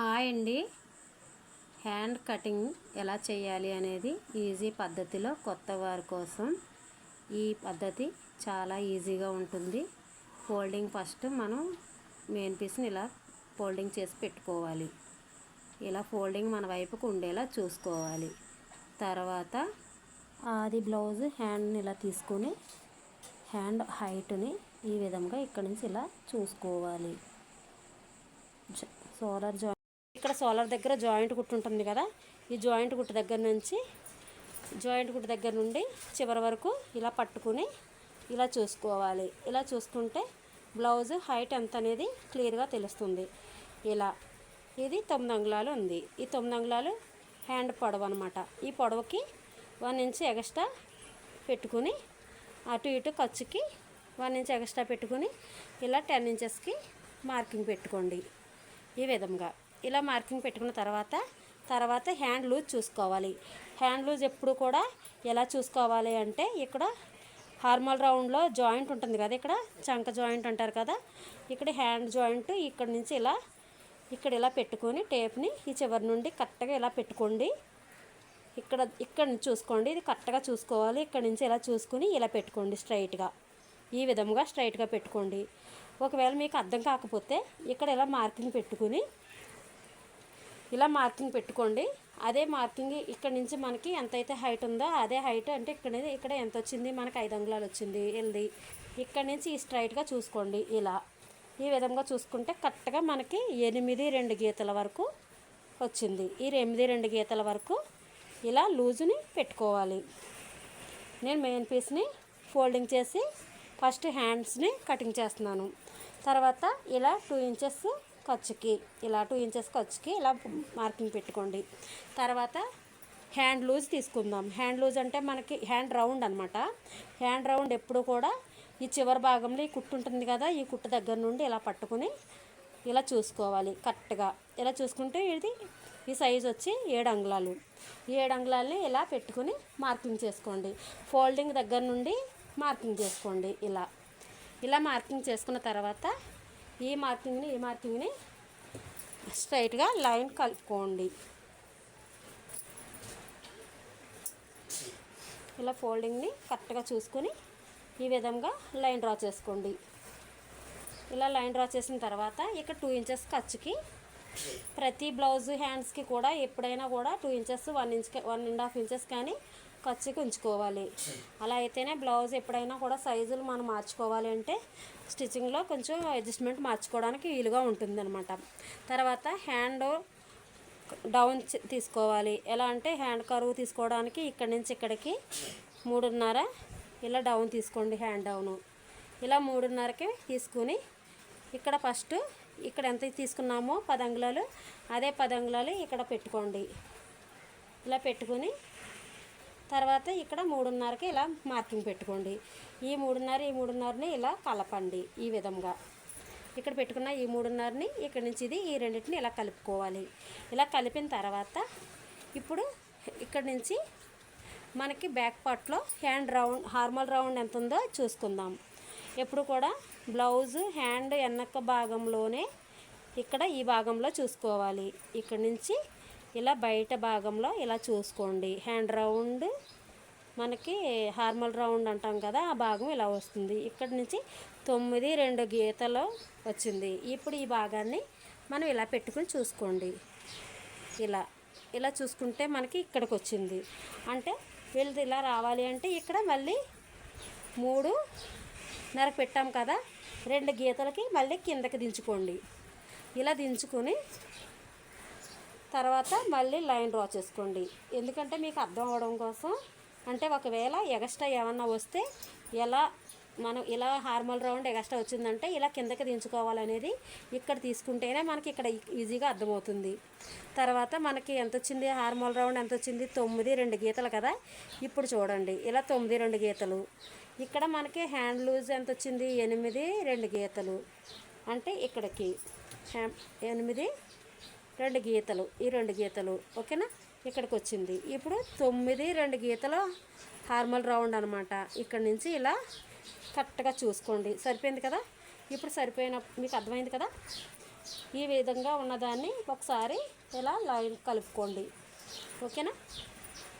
Hi అండి. Hand cutting ఎలా చేయాలి అనేది ఈజీ పద్ధతిలో కొత్త వారి కోసం. ఈ పద్ధతి చాలా ఈజీగా ఉంటుంది. ఫోల్డింగ్ ఫస్ట్ మనం మెయిన్ పీస్ని ఇలా ఫోల్డింగ్ చేసి పెట్టుకోవాలి. ఇలా ఫోల్డింగ్ మన వైపుకు ఉండేలా చూసుకోవాలి. తర్వాత అది బ్లౌజ్ హ్యాండ్ని ఇలా తీసుకొని హ్యాండ్ హైట్ని ఈ విధంగా ఇక్కడ నుంచి ఇలా చూసుకోవాలి. జ- సోలర్ జాయింట్ సోలార్ దగ్గర జాయింట్ గుట్టు ఉంటుంది కదా ఈ జాయింట్ గుట్టు దగ్గర నుంచి జాయింట్ గుట్టు దగ్గర నుండి చివరి వరకు ఇలా పట్టుకుని ఇలా చూసుకోవాలి. ఇలా చూసుకుంటే బ్లౌజ్ హైట్ ఎంత అనేది క్లియర్గా తెలుస్తుంది. ఇలా ఇది తొమ్మిది అంగుళాలు ఉంది. ఈ తొమ్మిది అంగుళాలు హ్యాండ్ పొడవు అనమాట ఈ పొడవుకి వన్ ఇంచ్ ఎగస్ట్రా పెట్టుకుని అటు ఇటు ఖర్చుకి వన్ ఇంచ్ ఎగస్ట్రా పెట్టుకుని ఇలా టెన్ ఇంచెస్కి మార్కింగ్ పెట్టుకోండి. ఈ విధంగా. ఇలా మార్కింగ్ పెట్టుకున్న తర్వాత తర్వాత హ్యాండ్ లూజ్ చూసుకోవాలి. హ్యాండ్ లూజ్ ఎప్పుడు కూడా ఎలా చూసుకోవాలి అంటే ఇక్కడ హార్మల్ రౌండ్లో జాయింట్ ఉంటుంది కదా ఇక్కడ చంక జాయింట్ అంటారు కదా ఇక్కడ హ్యాండ్ జాయింట్ ఇక్కడ నుంచి ఇలా ఇక్కడ ఇలా పెట్టుకొని టేప్ని ఈ చివరి నుండి కరెక్ట్గా ఇలా పెట్టుకోండి. ఇక్కడ ఇక్కడ నుంచి చూసుకోండి. ఇది కరెక్ట్గా చూసుకోవాలి. ఇక్కడ నుంచి ఇలా చూసుకుని ఇలా పెట్టుకోండి స్ట్రైట్గా. ఈ విధంగా స్ట్రైట్గా పెట్టుకోండి. ఒకవేళ మీకు అర్థం కాకపోతే ఇక్కడ ఇలా మార్కింగ్ పెట్టుకుని ఇలా మార్కింగ్ పెట్టుకోండి. అదే మార్కింగ్ ఇక్కడ నుంచి మనకి ఎంతైతే హైట్ ఉందో అదే హైట్ అంటే ఇక్కడ ఇక్కడ ఎంత వచ్చింది? మనకి ఐదు అంగుళాలు వచ్చింది. వెళ్ళి ఇక్కడ నుంచి ఈ స్ట్రైట్గా చూసుకోండి ఇలా. ఈ విధంగా చూసుకుంటే కరెక్ట్గా మనకి ఎనిమిది రెండు గీతల వరకు వచ్చింది. ఈ ఎనిమిది రెండు గీతల వరకు ఇలా లూజుని పెట్టుకోవాలి. నేను మెయిన్ పీస్ని ఫోల్డింగ్ చేసి ఫస్ట్ హ్యాండ్స్ని కటింగ్ చేస్తున్నాను. తర్వాత ఇలా టూ ఇంచెస్ ఖర్చుకి ఇలా టూ ఇంచెస్ ఖర్చుకి ఇలా మార్కింగ్ పెట్టుకోండి. తర్వాత హ్యాండ్ లూజ్ తీసుకుందాం. హ్యాండ్ లూజ్ అంటే మనకి హ్యాండ్ రౌండ్ అనమాట హ్యాండ్ రౌండ్ ఎప్పుడు కూడా ఈ చివరి భాగంలో ఈ కుట్టు ఉంటుంది కదా ఈ కుట్టు దగ్గర నుండి ఇలా పట్టుకుని ఇలా చూసుకోవాలి కరెక్ట్గా. ఇలా చూసుకుంటే ఇది ఈ సైజ్ వచ్చి ఏడు అంగుళాలు. ఈ ఏడు అంగుళాలని ఇలా పెట్టుకుని మార్కింగ్ చేసుకోండి. ఫోల్డింగ్ దగ్గర నుండి మార్కింగ్ చేసుకోండి ఇలా. ఇలా మార్కింగ్ చేసుకున్న తర్వాత ఈ మార్కింగ్ని ఈ మార్కింగ్ని స్ట్రైట్గా లైన్ కలుపుకోండి. ఇలా ఫోల్డింగ్ని కరెక్ట్గా చూసుకొని ఈ విధంగా లైన్ డ్రా చేసుకోండి. ఇలా లైన్ డ్రా చేసిన తర్వాత ఇక్కడ టూ ఇంచెస్ ఖర్చుకి ప్రతి బ్లౌజ్ హ్యాండ్స్కి కూడా ఎప్పుడైనా కూడా two inches one inch one and half inches కానీ ఖర్చుకి ఉంచుకోవాలి. అలా అయితేనే బ్లౌజ్ ఎప్పుడైనా కూడా సైజులు మనం మార్చుకోవాలి అంటే స్టిచ్చింగ్లో కొంచెం అడ్జస్ట్మెంట్ మార్చుకోవడానికి వీలుగా ఉంటుందన్నమాట. తర్వాత హ్యాండ్ డౌన్ తీసుకోవాలి. ఎలా అంటే హ్యాండ్ కరువు తీసుకోవడానికి ఇక్కడి నుంచి ఇక్కడికి మూడున్నర ఇలా డౌన్ తీసుకోండి హ్యాండ్ డౌను. ఇలా మూడున్నరకి తీసుకుని ఇక్కడ ఫస్ట్ ఇక్కడ ఎంత తీసుకున్నామో పది అంగుళాలు అదే పది అంగుళాలు ఇక్కడ పెట్టుకోండి. ఇలా పెట్టుకుని తర్వాత ఇక్కడ మూడున్నరకి ఇలా మార్కింగ్ పెట్టుకోండి. ఈ మూడున్నర ఈ మూడున్నరని ఇలా కలపండి ఈ విధంగా. ఇక్కడ పెట్టుకున్న ఈ మూడున్నరని ఇక్కడ నుంచి ఇది ఈ రెండింటిని ఇలా కలుపుకోవాలి. ఇలా కలిపిన తర్వాత ఇప్పుడు ఇక్కడ నుంచి మనకి బ్యాక్ పార్ట్లో హ్యాండ్ రౌండ్ హార్మల్ రౌండ్ ఎంత ఉందో చూసుకుందాం. ఎప్పుడు కూడా బ్లౌజ్ హ్యాండ్ వెనక భాగంలోనే ఇక్కడ ఈ భాగంలో చూసుకోవాలి. ఇక్కడ నుంచి ఇలా బయట భాగంలో ఇలా చూసుకోండి. హ్యాండ్ రౌండ్ మనకి హార్మల్ రౌండ్ అంటాం కదా ఆ భాగం ఇలా వస్తుంది. ఇక్కడ నుంచి తొమ్మిది రెండు గీతలు వచ్చింది. ఇప్పుడు ఈ భాగాన్ని మనం ఇలా పెట్టుకుని చూసుకోండి. ఇలా ఇలా చూసుకుంటే మనకి ఇక్కడికి వచ్చింది. అంటే వీళ్ళది ఇలా రావాలి అంటే ఇక్కడ మళ్ళీ మూడు నర పెట్టాం కదా రెండు గీతలకి మళ్ళీ కిందకి దించుకోండి. ఇలా దించుకొని తర్వాత మళ్ళీ లైన్ డ్రా చేసుకోండి. ఎందుకంటే మీకు అర్థం అవడం కోసం. అంటే ఒకవేళ ఎగస్ట్రా ఏమన్నా వస్తే ఎలా మనం ఇలా హార్మల్ రౌండ్ ఎగస్ట్రా వచ్చిందంటే ఇలా కిందకి దించుకోవాలనేది ఇక్కడ తీసుకుంటేనే మనకి ఇక్కడ ఈజీగా అర్థమవుతుంది. తర్వాత మనకి ఎంత వచ్చింది? హార్మల్ రౌండ్ ఎంత వచ్చింది? తొమ్మిది రెండు గీతలు కదా? ఇప్పుడు చూడండి. ఇలా తొమ్మిది రెండు గీతలు. ఇక్కడ మనకి హ్యాండ్ లూజ్ ఎంత వచ్చింది? ఎనిమిది రెండు గీతలు. అంటే ఇక్కడికి. హ్యా- ఎనిమిది రెండు గీతలు ఈ రెండు గీతలు ఓకేనా? ఇక్కడికి వచ్చింది ఇప్పుడు తొమ్మిది రెండు గీతలు హార్మల్ రౌండ్ అనమాట ఇక్కడ నుంచి ఇలా కరెక్ట్గా చూసుకోండి. సరిపోయింది కదా? ఇప్పుడు సరిపోయిన మీకు అర్థమైంది కదా? ఈ విధంగా ఉన్నదాన్ని ఒకసారి ఇలా లైన్ కలుపుకోండి. ఓకేనా?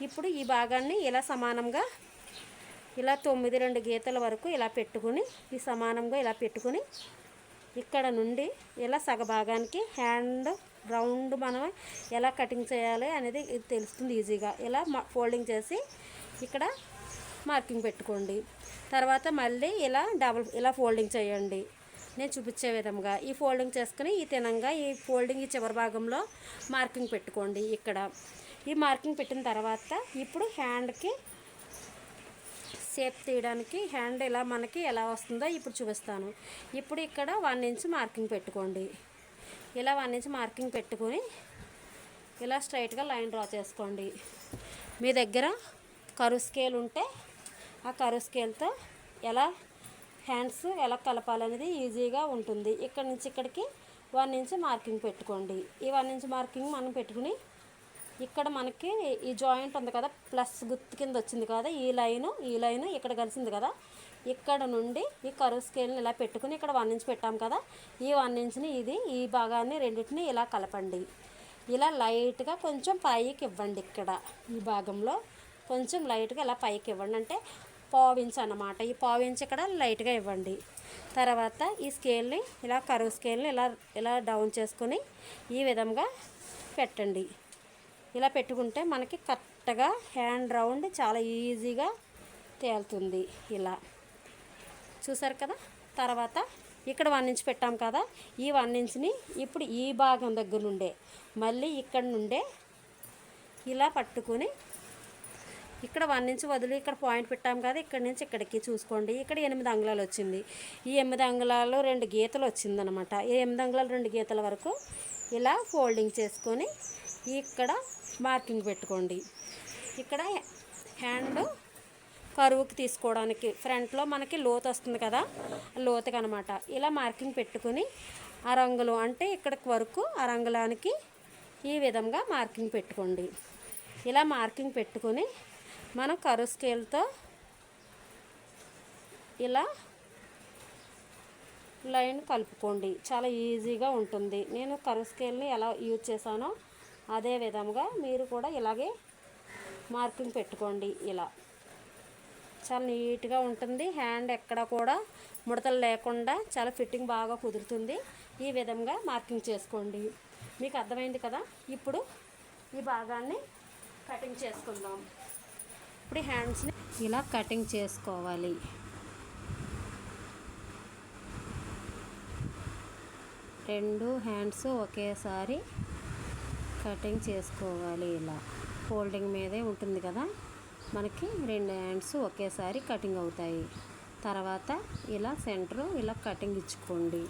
ఇప్పుడు ఈ భాగాన్ని ఇలా సమానంగా ఇలా తొమ్మిది రెండు గీతల వరకు ఇలా పెట్టుకుని ఈ సమానంగా ఇలా పెట్టుకుని ఇక్కడ నుండి ఇలా సగభాగానికి హ్యాండ్ రౌండ్ మనం ఎలా కటింగ్ చేయాలి అనేది తెలుస్తుంది ఈజీగా. ఇలా ఫోల్డింగ్ చేసి ఇక్కడ మార్కింగ్ పెట్టుకోండి. తర్వాత మళ్ళీ ఇలా డబుల్ ఇలా ఫోల్డింగ్ చేయండి. నేను చూపించే విధంగా ఈ ఫోల్డింగ్ చేసుకుని ఈ తినంగా ఈ ఫోల్డింగ్ ఈ చివరి భాగంలో మార్కింగ్ పెట్టుకోండి ఇక్కడ. ఈ మార్కింగ్ పెట్టిన తర్వాత ఇప్పుడు హ్యాండ్కి షేప్ తీయడానికి హ్యాండ్ ఇలా మనకి ఎలా వస్తుందో ఇప్పుడు చూపిస్తాను. ఇప్పుడు ఇక్కడ వన్ ఇంచ్ మార్కింగ్ పెట్టుకోండి. ఇలా వన్ ఇంచ్ మార్కింగ్ పెట్టుకొని ఇలా స్ట్రైట్గా లైన్ డ్రా చేసుకోండి. మీ దగ్గర కరు స్కేల్ ఉంటే ఆ కరు స్కేల్తో ఎలా హ్యాండ్స్ ఎలా కలపాలనేది ఈజీగా ఉంటుంది. ఇక్కడ నుంచి ఇక్కడికి వన్ ఇంచ్ మార్కింగ్ పెట్టుకోండి. ఈ వన్ ఇంచ్ మార్కింగ్ మనం పెట్టుకుని ఇక్కడ మనకి ఈ జాయింట్ ఉంది కదా ప్లస్ గుర్తు కింద వచ్చింది కదా ఈ లైను ఈ లైను ఇక్కడ కలిసింది కదా. ఇక్కడ నుండి ఈ కరువు స్కేల్ని ఇలా పెట్టుకుని ఇక్కడ వన్ ఇంచ్ పెట్టాం కదా. ఈ వన్ ఇంచ్ని ఇది ఈ భాగాన్ని రెండింటిని ఇలా కలపండి. ఇలా లైట్గా కొంచెం పైకి ఇవ్వండి ఇక్కడ ఈ భాగంలో. కొంచెం లైట్గా ఇలా పైకి ఇవ్వండి. అంటే పావించ్ అనమాట ఈ పావించ్ ఇక్కడ లైట్గా ఇవ్వండి. తర్వాత ఈ స్కేల్ని ఇలా కరువు స్కేల్ని ఇలా ఇలా డౌన్ చేసుకొని ఈ విధంగా పెట్టండి. ఇలా పెట్టుకుంటే మనకి కరెక్ట్గా హ్యాండ్ రౌండ్ చాలా ఈజీగా తేలుతుంది ఇలా. చూసారు కదా? తర్వాత ఇక్కడ వన్ ఇంచ్ పెట్టాం కదా? ఈ వన్ ఇంచ్ని ఇప్పుడు ఈ భాగం దగ్గర నుండే మళ్ళీ ఇక్కడ నుండే ఇలా పట్టుకొని ఇక్కడ వన్ ఇంచ్ వదిలి ఇక్కడ పాయింట్ పెట్టాం కదా? ఇక్కడ నుంచి ఇక్కడికి చూసుకోండి. ఇక్కడ ఎనిమిది అంగుళాలు వచ్చింది. ఈ ఎనిమిది అంగుళాలు రెండు గీతలు వచ్చిందనమాట. ఈ ఎనిమిది అంగుళాలు రెండు గీతల వరకు ఇలా ఫోల్డింగ్ చేసుకొని ఇక్కడ మార్కింగ్ పెట్టుకోండి. ఇక్కడ హ్యాండ్ కరువుకి తీసుకోవడానికి ఫ్రంట్లో మనకి లోతు వస్తుంది కదా లోతుకి అనమాట ఇలా మార్కింగ్ పెట్టుకుని ఆ రంగులు అంటే ఇక్కడికి వరకు ఆ రంగులానికి ఈ విధంగా మార్కింగ్ పెట్టుకోండి. ఇలా మార్కింగ్ పెట్టుకొని మనం కరువు స్కేల్తో ఇలా లైన్ కలుపుకోండి. చాలా ఈజీగా ఉంటుంది. నేను కరువు స్కేల్ని ఎలా యూజ్ చేశానో అదే విధంగా మీరు కూడా ఇలాగే మార్కింగ్ పెట్టుకోండి ఇలా. చాలా నీట్గా ఉంటుంది. హ్యాండ్ ఎక్కడ కూడా ముడతలు లేకుండా చాలా ఫిట్టింగ్ బాగా కుదురుతుంది. ఈ విధంగా మార్కింగ్ చేసుకోండి. మీకు అర్థమైంది కదా? ఇప్పుడు ఈ భాగాన్ని కటింగ్ చేసుకుందాం. ఇప్పుడు హ్యాండ్స్ని ఇలా కటింగ్ చేసుకోవాలి. రెండు హ్యాండ్స్ ఒకేసారి కటింగ్ చేసుకోవాలి ఇలా. ఫోల్డింగ్ మీదే ఉంటుంది కదా? మనకి రెండు హ్యాండ్స్ ఒకేసారి కటింగ్ అవుతాయి. తర్వాత ఇలా సెంటర్ ఇలా కటింగ్ ఇచ్చుకోండి.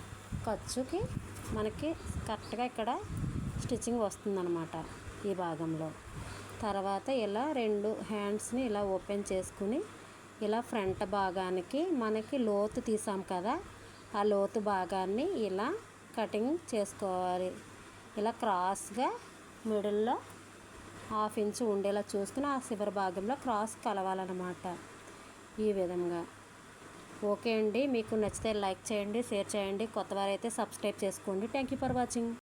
ఖర్చుకి మనకి కరెక్ట్గా ఇక్కడ స్టిచ్చింగ్ వస్తుందన్నమాట ఈ భాగంలో. తర్వాత ఇలా రెండు హ్యాండ్స్ని ఇలా ఓపెన్ చేసుకుని ఇలా ఫ్రంట్ భాగానికి మనకి లోతు తీసాం కదా? ఆ లోతు భాగాన్ని ఇలా కటింగ్ చేసుకోవాలి. ఇలా క్రాస్గా మిడిల్లో హాఫ్ ఇంచు ఉండేలా చూసుకుని ఆ చివరి భాగంలో క్రాస్ కలవాలన్నమాట ఈ విధంగా. ఓకే అండి మీకు నచ్చితే లైక్ చేయండి షేర్ చేయండి కొత్త వారైతే సబ్స్క్రైబ్ చేసుకోండి. Thank you for watching